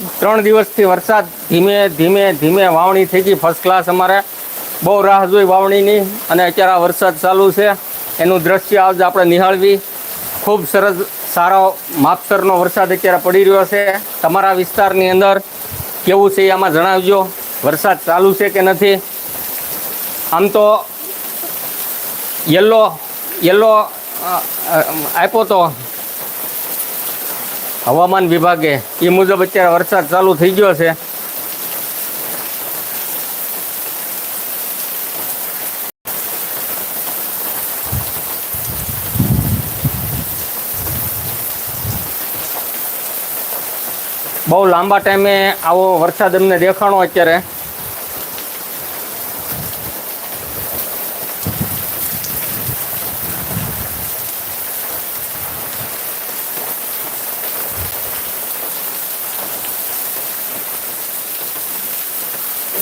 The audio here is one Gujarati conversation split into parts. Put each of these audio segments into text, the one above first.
ત્રણ દિવસથી વરસાદ ધીમે ધીમે ધીમે વાવણી થઈ ગઈ. ફર્સ્ટ ક્લાસ અમારે બહુ રાહ જોઈ વાવણીની અને અત્યારે આ વરસાદ ચાલુ છે. એનું દ્રશ્ય આજે આપણે નિહાળવી. ખૂબ સરસ સારો માપસરનો વરસાદ અત્યારે પડી રહ્યો છે. તમારા વિસ્તારની અંદર કેવું છે આમાં જણાવજો. વરસાદ ચાલુ છે કે નથી? આમ તો યલો યલો આપ્યો તો હવામાન વિભાગે એ મુજબ અત્યારે વરસાદ ચાલુ થઈ ગયો છે. બહુ લાંબા ટાઈમે આવો વરસાદ અમને દેખાણો અત્યારે.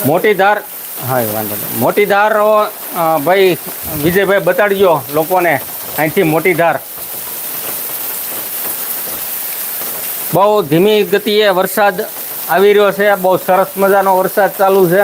મોટી ધાર, હા વાંધો નહીં. મોટી ધાર ભાઈ, વિજયભાઈ બતાડજો લોકોને અહીંથી મોટી ધાર. બહુ ધીમી ગતિએ વરસાદ આવી રહ્યો છે, બહુ સરસ મજાનો વરસાદ ચાલુ છે.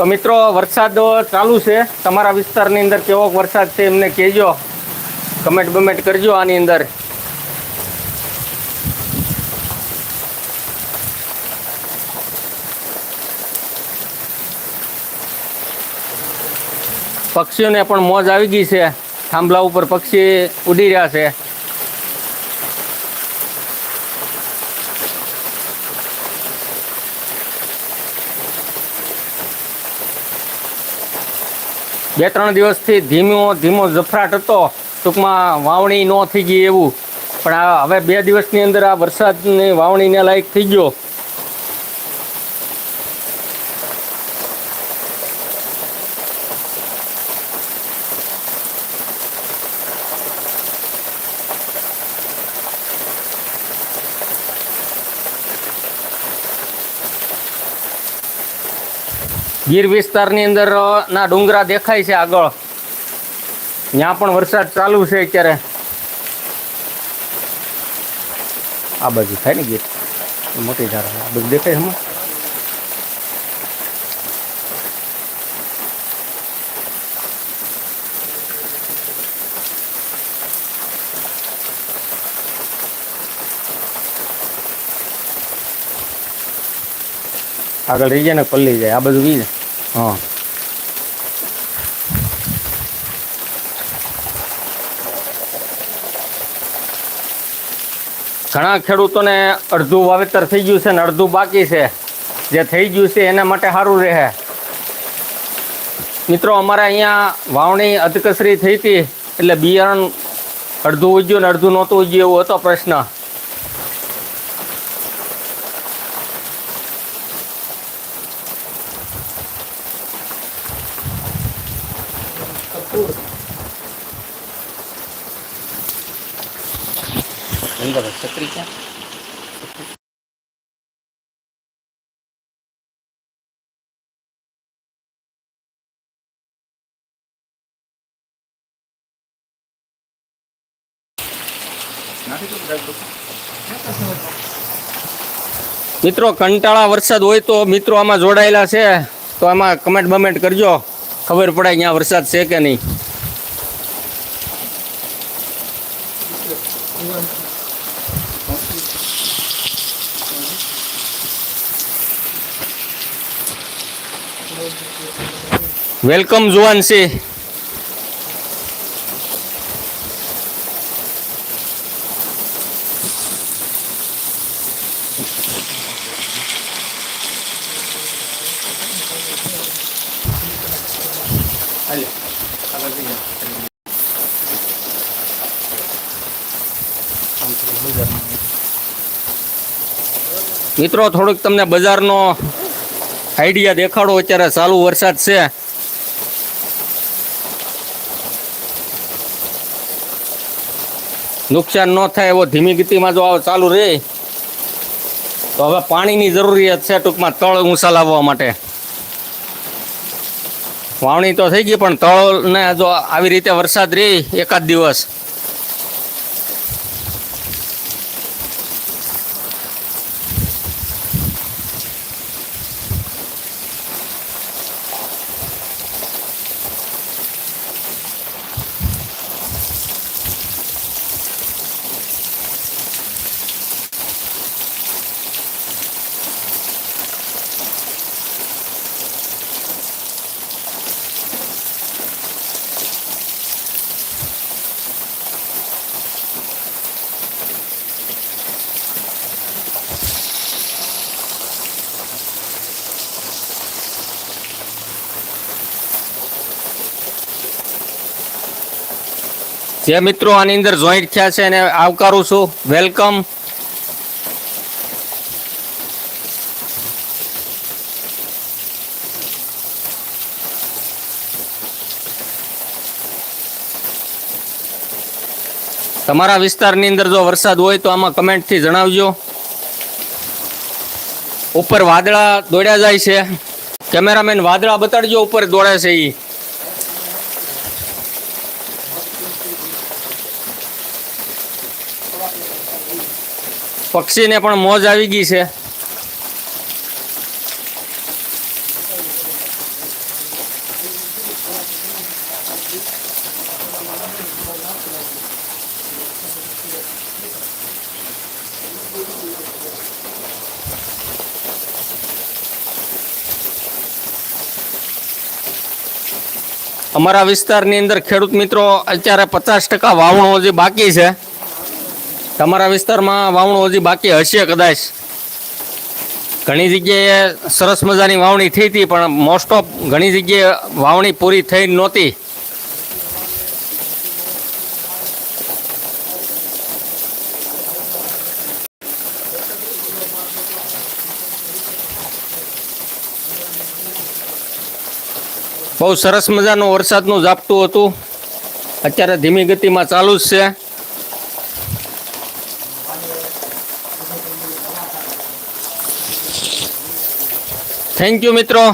તો મિત્રો, વરસાદ ચાલુ છે. તમારા વિસ્તારની અંદર કેવો વરસાદ છે એમને કહેજો. કમેન્ટ બમેન્ટ કરજો આની અંદર. પક્ષીઓને પણ મોજ આવી ગઈ છે. થાંભલા ઉપર પક્ષી ઉડી રહ્યા છે. બે ત્રણ દિવસથી ધીમો ધીમો જફરાટ હતો. ટૂંકમાં વાવણી ન થઈ ગઈ એવું. પણ આ હવે બે દિવસની અંદર આ વરસાદની વાવણીને લાયક થઈ ગયો. ગીર વિસ્તારની અંદર ના ડુંગરા દેખાય છે આગળ. ત્યાં પણ વરસાદ ચાલુ છે અત્યારે. આ બાજુ થાય ને ગીર? મોટી ધારા, આ બધું દેખાય છે આગળ રહી જાય ને પલ્લી જાય. આ બધું જાય હા. ઘણા ખેડૂતોને અડધું વાવેતર થઈ ગયું છે ને અડધું બાકી છે. જે થઈ ગયું છે એના માટે સારું રહે. મિત્રો, અમારે અહીંયા વાવણી અધકસરી થઈ હતી એટલે બિયારણ અડધું ઉજ્યું ને અડધું નહોતું ઉજ્યું એવો હતો પ્રશ્ન. અંદર છત્રી ક્યાં મિત્રો, કંટાળા, વરસાદ હોય તો મિત્રો આમાં જોડાયેલા છે. તો આમાં કમેન્ટ બમેન્ટ કરજો. ખબર પડે અહીંયા વરસાદ છે કે નહીં. વેલકમ જુવાન સિંહ મિત્રો થોડુંક તમને બજારનો આઈડિયા દેખાડો, અત્યારે ચાલુ વરસાદ છે. નુકસાન ન થાય એવો ધીમી ગતિમાં જો આવો ચાલુ રહે તો હવે પાણીની જરૂરિયાત છે ટૂંકમાં તળ ઊંચા લાવવા માટે. વાવણી તો થઈ ગઈ, પણ તળને જો આવી રીતે વરસાદ રહે એકાદ દિવસ. જે મિત્રો આની અંદર જોઈન્ટ થયા છે એને આવકારું છું. વેલકમ તમારા વિસ્તારની અંદર જો વરસાદ હોય તો આમાં કમેન્ટથી જણાવજો. ઉપર વાદળા દોડ્યા જાય છે. કેમેરામેન વાદળા બતાડજો, ઉપર દોડે છે એ પક્ષીને પણ મોજ આવી ગઈ છે. અમારા વિસ્તારની અંદર ખેડૂત મિત્રો અત્યારે પચાસ ટકા વાવણો જે બાકી છે. તમારા વિસ્તારમાં વાવણું હજી બાકી હશે કદાચ. ઘણી જગ્યાએ સરસ મજાની વાવણી થઈ હતી, પણ મોસ્ટ ઓફ ઘણી જગ્યાએ વાવણી પૂરી થઈ નહોતી. બહુ સરસ મજાનું વરસાદનું ઝાપટું હતું. અત્યારે ધીમી ગતિમાં ચાલુ જ છે. થેન્ક યુ મિત્રો.